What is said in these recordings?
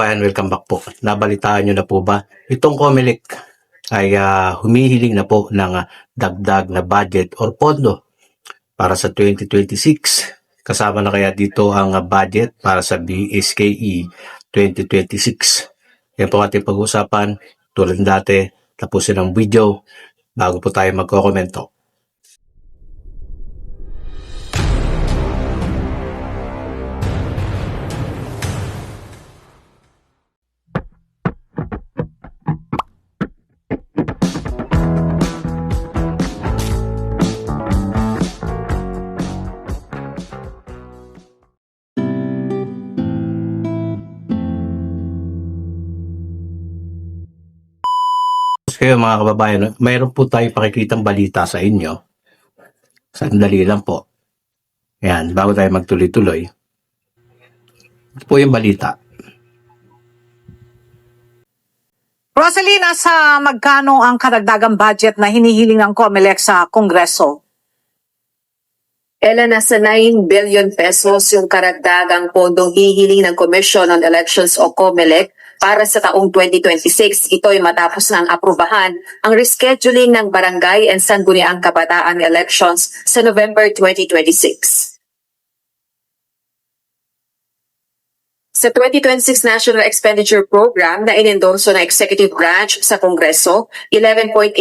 kababayan, welcome back po. Nabalitaan nyo na po ba? Itong Comelec ay ah, humihiling na po ng ah, dagdag na budget or pondo para sa 2026. Kasama na kaya dito ang ah, budget para sa BSKE 2026. Yan po ating pag-uusapan. Tulad dati, tapusin ang video bago po tayo magkokomento. Kaya mga kababayan, mayroon po tayo pakikitang balita sa inyo. Sandali lang po. Yan, bago tayo magtuloy-tuloy. Ito po yung balita. Rosalie, nasa magkano ang karagdagang budget na hinihiling ng COMELEC sa Kongreso? Ella, nasa 9 billion pesos yung karagdagang pondong hihiling ng Commission on Elections o COMELEC para sa taong 2026. Ito ay matapos ng aprubahan ang rescheduling ng barangay and sangguniang kabataan elections sa November 2026. Sa 2026 National Expenditure Program na inendorso ng Executive Branch sa Kongreso, 11.84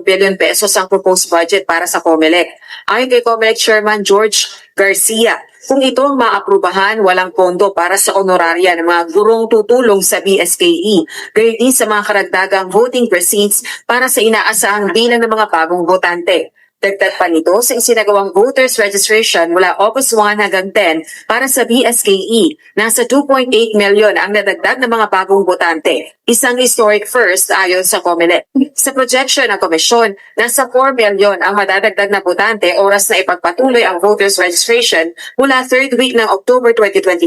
billion pesos ang proposed budget para sa COMELEC. Ayon kay COMELEC Chairman George Garcia, kung ito ang maaprubahan, walang pondo para sa honoraria ng mga gurong tutulong sa BSKE, gayon din sa mga karagdagang voting precincts para sa inaasahang bilang ng mga bagong botante. Dagdag pa nito sa isinagawang voters registration mula August 1 hanggang 10 para sa BSKE, nasa 2.8 million ang nadagdag ng mga bagong botante. Isang historic first ayon sa COMELEC. Sa projection ng komisyon, nasa 4 million ang madadagdag na botante oras na ipagpatuloy ang voters registration mula 3rd week ng October 2025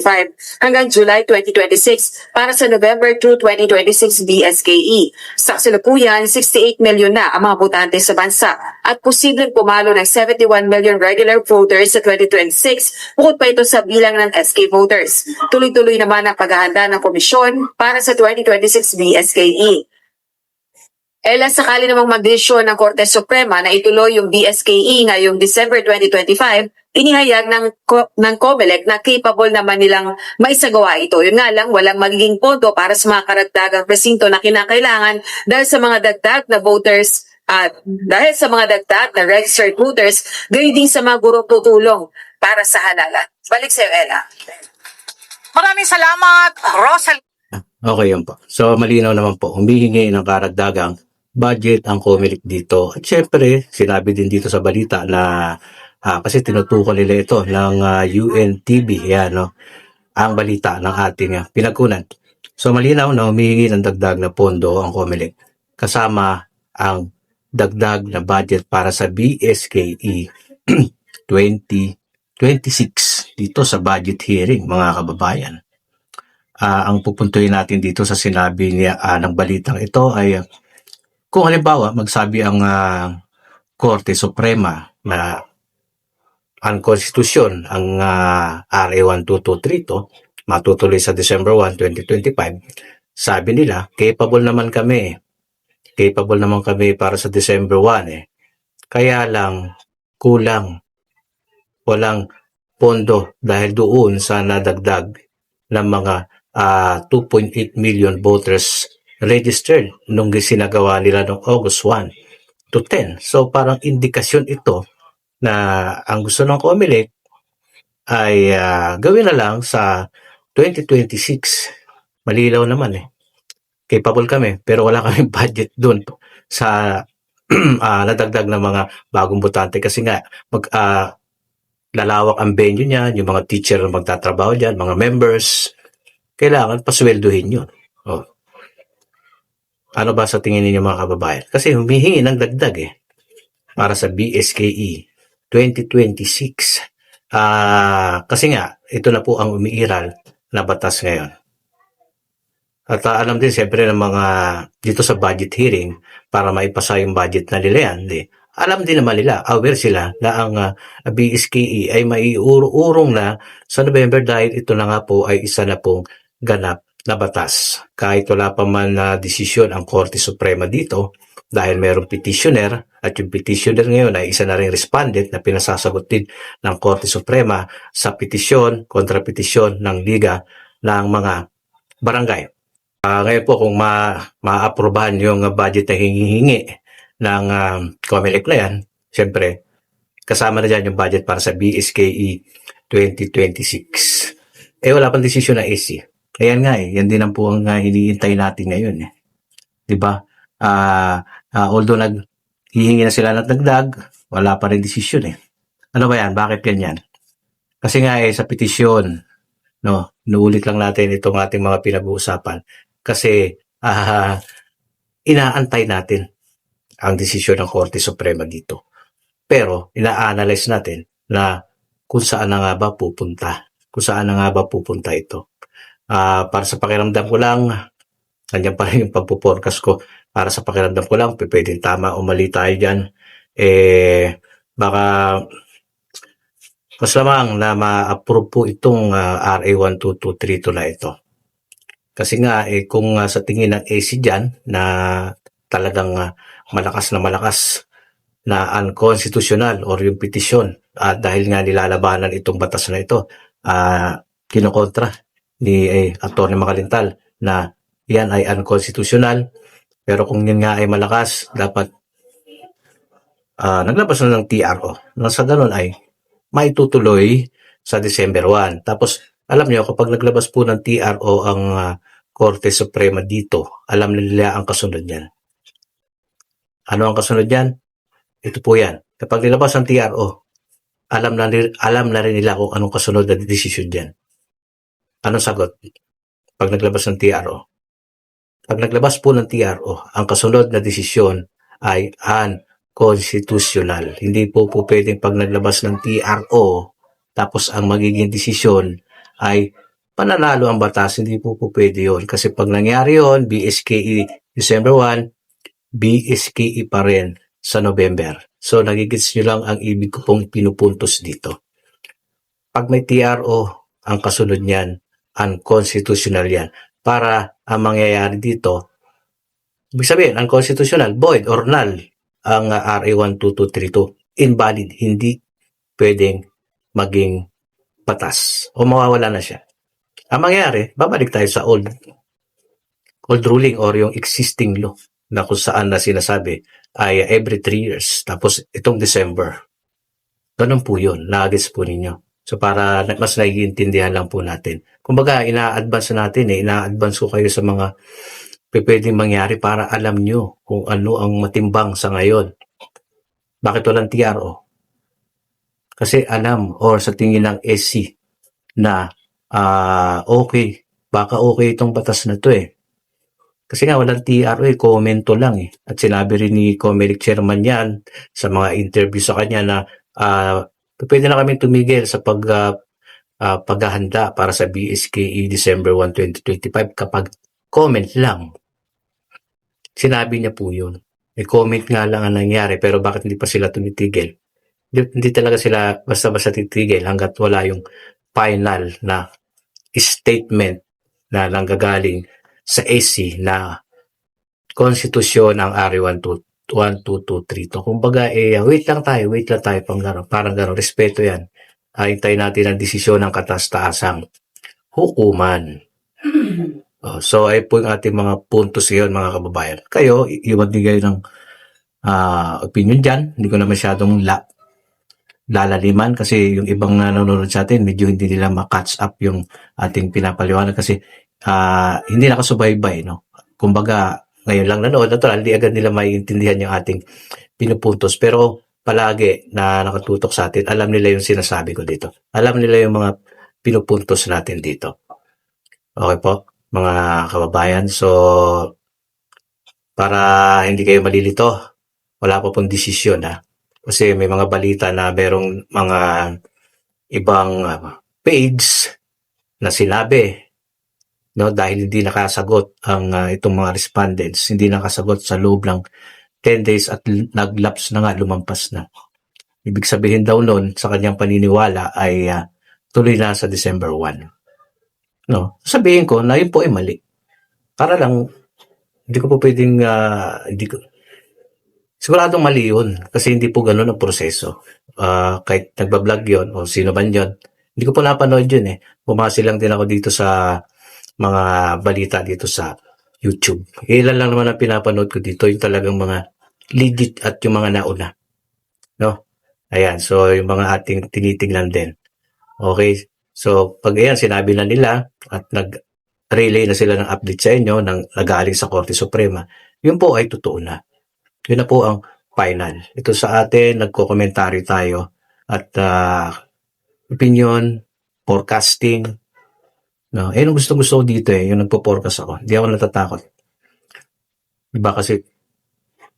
hanggang July 2026 para sa November 2, 2026 BSKE. Sa kasalukuyan, 68 million na ang mga botante sa bansa at posibleng pumalo ng 71 million regular voters sa 2026 bukod pa ito sa bilang ng SK voters. Tuloy-tuloy naman ang paghahanda ng komisyon para sa 2026 BSKE. Ella, sakali namang magdesisyon ng Korte Suprema na ituloy yung BSKE ngayong December 2025, inihayag ng, ng COMELEC na capable naman nilang maisagawa ito. Yun nga lang, walang magiging pondo para sa mga karagdagang presinto na kinakailangan dahil sa mga dagdag na voters at dahil sa mga dagdag na registered voters, gayon din sa mga guro tutulong para sa halalan. Balik sa'yo, Ella. Maraming salamat, Rosalie. Okay yun po. So, malinaw naman po. Humihingi ng karagdagang budget ang Comelec dito. At syempre, sinabi din dito sa balita na ah, kasi tinutukoy nila ito ng ah, UNTV, yan, no? ang balita ng ating ah, pinagkunan. So, malinaw na humihingi ng dagdag na pondo ang Comelec kasama ang dagdag na budget para sa BSKE 2026 dito sa budget hearing, mga kababayan ah, ang pupuntuhin natin dito sa sinabi niya ah, ng balitang ito ay kung halimbawa magsabi ang ah, Korte Suprema na ang konstitusyon ang ah, RA 12232 matutuloy sa December 1, 2025 sabi nila capable naman kami capable naman kami para sa December 1 eh. Kaya lang kulang walang pondo dahil doon sa nadagdag ng mga ah, 2.8 million voters registered nung sinagawa nila noong August 1 to 10. So parang indikasyon ito na ang gusto ng COMELEC ay ah, gawin na lang sa 2026. Malilaw naman eh. Capable kami pero wala kaming budget doon sa ah, nadagdag ng mga bagong botante kasi nga mag ah, lalawak ang venue niya, yung mga teacher na magtatrabaho diyan, mga members, kailangan pasweldohin yun. Oh. Ano ba sa tingin ninyo mga kababayan? Kasi humihingi ng dagdag eh. Para sa BSKE 2026. Ah, kasi nga, ito na po ang umiiral na batas ngayon. At ah, alam din siyempre ng mga dito sa budget hearing para maipasa yung budget na nila yan. Di, alam din naman nila, aware sila na ang ah, BSKE ay maiurong na sa November dahil ito na nga po ay isa na pong ganap na batas. Kahit wala pa man na desisyon ang Korte Suprema dito, dahil mayroong petitioner at yung petitioner ngayon ay isa na rin respondent na pinasasagot din ng Korte Suprema sa petisyon, kontrapetisyon ng Liga ng mga barangay. Ah, ngayon po kung ma maaprobahan yung budget na hinihingi ng um, COMELEC na yan, siyempre kasama na dyan yung budget para sa BSKE 2026. Eh wala pang desisyon na AC. Ayan nga eh, yan din ang po ang uh, hinihintay natin ngayon eh. 'Di ba? Ah, ah, although nag hihingi na sila ng dagdag, wala pa rin desisyon eh. Ano ba yan? Bakit ganyan? Kasi nga eh, sa petisyon, no, nuulit lang natin itong ating mga pinag-uusapan. Kasi ah, inaantay natin ang desisyon ng Korte Suprema dito. Pero ina-analyze natin na kung saan na nga ba pupunta. Kung saan na nga ba pupunta ito. Ah, para sa pakiramdam ko lang, nandiyan pa rin yung pagpo-forecast ko. Para sa pakiramdam ko lang, pwedeng tama o mali tayo dyan. Eh, baka mas lamang na ma-approve po itong ah, RA 12232 na ito. Kasi nga, eh, kung ah, sa tingin ng AC dyan, na talagang ah, malakas na malakas na unconstitutional or yung petisyon at dahil nga nilalabanan itong batas na ito, ah kinokontra ni eh, Atty. Makalintal na yan ay unconstitutional pero kung yun nga ay malakas, dapat ah, naglabas na ng TRO. Na sa ganun ay maitutuloy sa December 1. Tapos, alam niyo, kapag naglabas po ng TRO ang ah, Korte Suprema dito, alam nila ang kasunod niyan. Ano ang kasunod niyan? Ito po yan. Kapag nilabas ang TRO, alam na, alam na rin nila kung anong kasunod na desisyon diyan. Anong sagot? Pag naglabas ng TRO. Pag naglabas po ng TRO, ang kasunod na desisyon ay unconstitutional. Hindi po po pwedeng pag naglabas ng TRO, tapos ang magiging desisyon ay pananalo ang batas. Hindi po po pwede yun. Kasi pag nangyari yun, BSKE December 1, BSKE pa rin sa November. So, nagigits nyo lang ang ibig ko pong pinupuntos dito. Pag may TRO, ang kasunod niyan, unconstitutional yan. Para ang mangyayari dito, ibig sabihin, unconstitutional, void or null ang RA 12232. Invalid, hindi pwedeng maging batas o mawawala na siya. Ang mangyayari, babalik tayo sa old old ruling or yung existing law na kung saan na sinasabi ay every three years. Tapos itong December. Ganun po yun. Nagets po ninyo. So para mas naiintindihan lang po natin. Kumbaga, ina-advance natin eh. Ina-advance ko kayo sa mga pwedeng mangyari para alam nyo kung ano ang matimbang sa ngayon. Bakit walang TRO? Kasi alam or sa tingin ng SC na ah okay, baka okay itong batas na to eh. Kasi nga walang TRO eh, komento lang eh. At sinabi rin ni Comelec Chairman yan sa mga interview sa kanya na ah, pwede na kami tumigil sa pag ah, ah, paghahanda para sa BSKE December 1, 2025 kapag comment lang. Sinabi niya po yun. May comment nga lang ang nangyari pero bakit hindi pa sila tumitigil? Hindi, hindi talaga sila basta-basta titigil hanggat wala yung final na statement na nanggagaling sa AC na konstitusyon ang RA 12232. Kumbaga, eh, wait lang tayo, wait lang tayo pang. Parang gano'n, respeto yan. Hintayin natin ang desisyon ng kataas-taasang hukuman. Oh, so, ay po yung ating mga puntos ngayon, mga kababayan. Kayo, iwagbigay ng ah, opinion dyan. Hindi ko na masyadong la lalaliman kasi yung ibang nanonood sa atin, medyo hindi nila ma-catch up yung ating pinapaliwanag kasi ah, hindi nakasubaybay, no? Kumbaga, ngayon lang nanood, natural, hindi agad nila maiintindihan yung ating pinupuntos. Pero palagi na nakatutok sa atin, alam nila yung sinasabi ko dito. Alam nila yung mga pinupuntos natin dito. Okay po, mga kababayan. So, para hindi kayo malilito, wala pa pong desisyon ha. Kasi may mga balita na merong mga ibang ah, page na sinabi no dahil hindi nakasagot ang ah, itong mga respondents hindi nakasagot sa loob ng 10 days at naglaps na nga lumampas na ibig sabihin daw noon sa kanyang paniniwala ay ah, tuloy na sa December 1 No? Sabihin ko na yun po ay mali. Para lang, hindi ko po pwedeng, ah, hindi ko, siguradong mali yun. Kasi hindi po ganun ang proseso. Ah, kahit nagbablog yun, o sino man yun, hindi ko po napanood yun eh. Bumasi lang din ako dito sa mga balita dito sa YouTube. Ilan lang naman ang pinapanood ko dito, yung talagang mga legit at yung mga nauna. No? Ayan, so yung mga ating tinitingnan din. Okay, so pag ayan, sinabi na nila at nag-relay na sila ng update sa inyo ng nagaling sa Korte Suprema, yun po ay totoo na. Yun na po ang final. Ito sa atin, nagko-commentary tayo at ah, opinion, forecasting. No, eh, yung gusto gusto ko dito eh, yung nagpo-forecast ako. Hindi ako natatakot. Diba kasi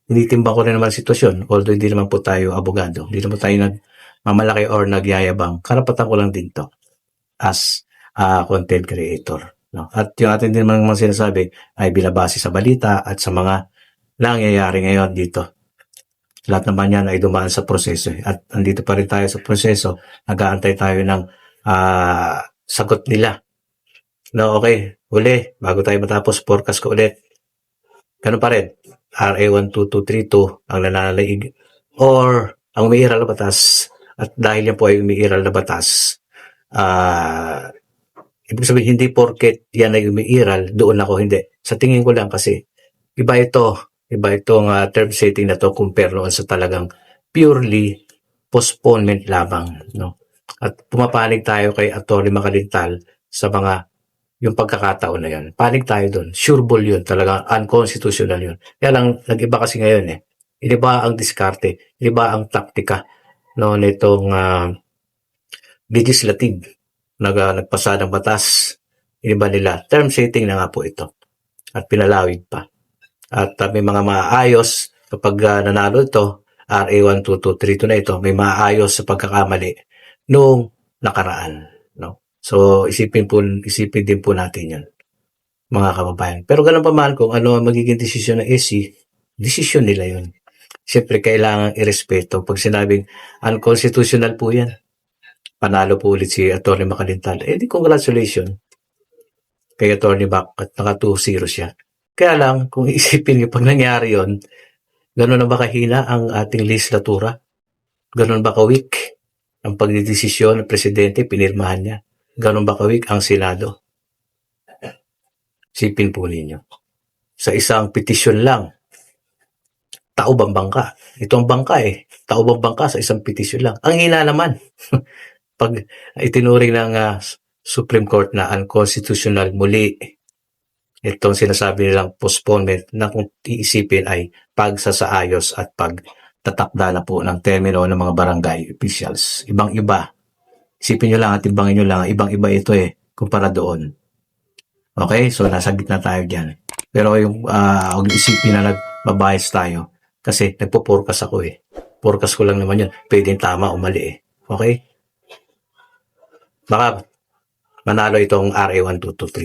tinitimbang ko rin naman sitwasyon. Although hindi naman po tayo abogado. Hindi naman tayo nagmamalaki or nagyayabang. Karapatan ko lang din to as a content creator. No? At yung atin din mga sinasabi ay binabase sa balita at sa mga nangyayari ngayon dito. Lahat naman yan ay dumaan sa proseso. eh. At andito pa rin tayo sa proseso. Nag-aantay tayo ng ah, sagot nila. No, okay. Uli, bago tayo matapos, forecast ko ulit. Ganun pa rin. RA 12232 ang nananaig or ang umiiral na batas. At dahil yan po ay umiiral na batas ah ibig sabihin hindi porket yan ay umiiral doon ako hindi. Sa tingin ko lang kasi iba ito iba itong ah, term setting na to compare noon sa talagang purely postponement lamang no? At pumapanig tayo kay Atty. Makalintal sa mga yung pagkakataon na yun. Panig tayo doon. Sure ball yun. Talaga unconstitutional yun. Kaya lang, nag-iba kasi ngayon eh. Iniba ang diskarte. Iniba ang taktika no, nitong ah, legislative. Nag, ah, nagpasa ng batas. Iniba nila. Term setting na nga po ito. At pinalawig pa. At ah, may mga maayos kapag ah, nanalo ito, RA 12232 na ito, may maayos sa pagkakamali noong nakaraan. So, isipin po, isipin din po natin yan, mga kababayan. Pero ganun pa man kung ano ang magiging desisyon ng SC, desisyon nila yun. Siyempre, kailangan irespeto. Pag sinabing unconstitutional po yan, panalo po ulit si Atty. Makalintal. Eh, di congratulations kay Atty. Back at naka 2-0 siya. Kaya lang, kung isipin niyo, pag nangyari yon ganun na ba kahina ang ating legislatura? Ganun ba ka-weak ang pagdidesisyon ng presidente, pinirmahan niya? Ganun ba ka-weak ang Senado? Sipin po ninyo. Sa isang petisyon lang, tao bang bangka? Ito ang bangka eh. Tao bang bangka sa isang petisyon lang? Ang hina naman. Pag itinuring ng ah, Supreme Court na unconstitutional muli itong sinasabi nilang postponement na kung iisipin ay pagsasaayos at pagtatakda na po ng termino ng mga barangay officials. Ibang-iba. Isipin nyo lang at timbangin nyo lang, ibang-iba ito eh, kumpara doon. Okay? So, nasa gitna tayo dyan. Pero yung, ah, huwag isipin na nagbabayas tayo. Kasi nagpo-forecast ako eh. Forecast ko lang naman yun. Pwedeng tama o mali eh. Okay? Baka manalo itong RA1223.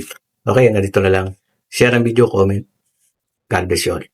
Okay, nandito na lang. Share ang video, comment. God bless you all.